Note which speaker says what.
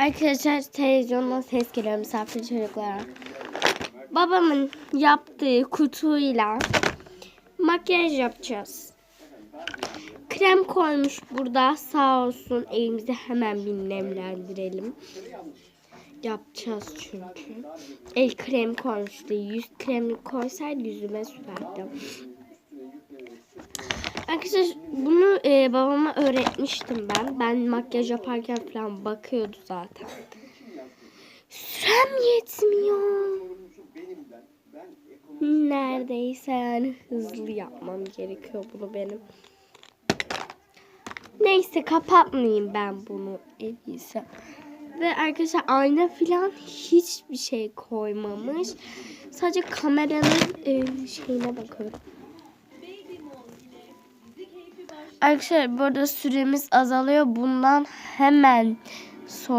Speaker 1: Arkadaşlar televizyondan ses geliyor misafir çocuklara. Babamın yaptığı kutuyla makyaj yapacağız. Krem koymuş burada sağ olsun elimizi hemen bir nemlendirelim. Yapacağız çünkü. El kremi koymuştu. Yüz kremi koysaydı yüzüme sürerdim. Arkadaşlar bunu e, babama öğretmiştim ben. Ben makyaj yaparken falan bakıyordu zaten. Sürem yetmiyor. Neredeyse yani hızlı yapmam gerekiyor bunu benim. Neyse kapatmayayım ben bunu en. Ve arkadaşlar ayna falan hiçbir şey koymamış. Sadece kameranın e, şeyine bakıyorum. Arkadaşlar burada süremiz azalıyor. Bundan hemen sonra